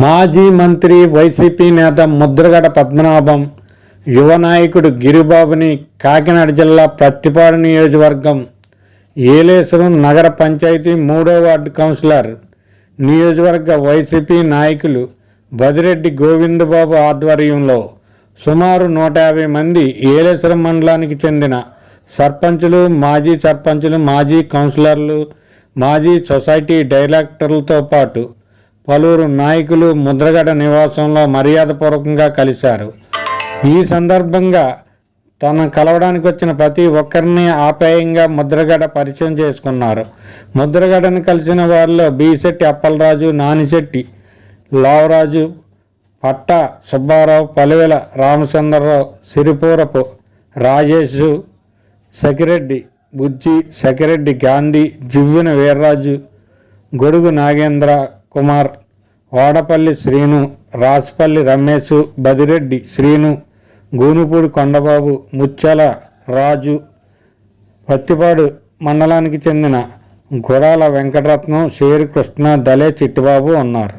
మాజీ మంత్రి వైసీపీ నేత ముద్రగడ పద్మనాభం యువ నాయకుడు గిరిబాబుని కాకినాడ జిల్లా ప్రత్తిపాడు నియోజకవర్గం ఏలేశ్వరం నగర పంచాయతీ మూడో వార్డు కౌన్సిలర్ నియోజకవర్గ వైసీపీ నాయకులు బదిరెడ్డి గోవిందబాబు ఆధ్వర్యంలో సుమారు నూట యాభై మంది ఏలేశ్వరం మండలానికి చెందిన సర్పంచులు మాజీ సర్పంచులు మాజీ కౌన్సిలర్లు మాజీ సొసైటీ డైరెక్టర్లతో పాటు పలువురు నాయకులు ముద్రగడ నివాసంలో మర్యాదపూర్వకంగా కలిశారు. ఈ సందర్భంగా తన కలవడానికి వచ్చిన ప్రతి ఒక్కరిని ఆప్యాయంగా ముద్రగడ పరిచయం చేసుకున్నారు. ముద్రగడను కలిసిన వారిలో బీశెట్టి అప్పలరాజు నానిశెట్టి లావరాజు పట్ట సుబ్బారావు పలువెల రామచంద్రరావు సిరిపూరపు రాజేషు సకిరెడ్డి బుజ్జి సకిరెడ్డి గాంధీ జివ్విన వీర్రాజు గొడుగు నాగేంద్ర కుమార్ ఓడపల్లి శ్రీను రాసుపల్లి రమేష్ బదిరెడ్డి శ్రీను గూనుపూడి కొండబాబు ముచ్చల రాజు పత్తిపాడు మండలానికి చెందిన గురాల వెంకటరత్నం షేరు కృష్ణ దళే చిట్టిబాబు ఉన్నారు.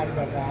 ఆడిపోతా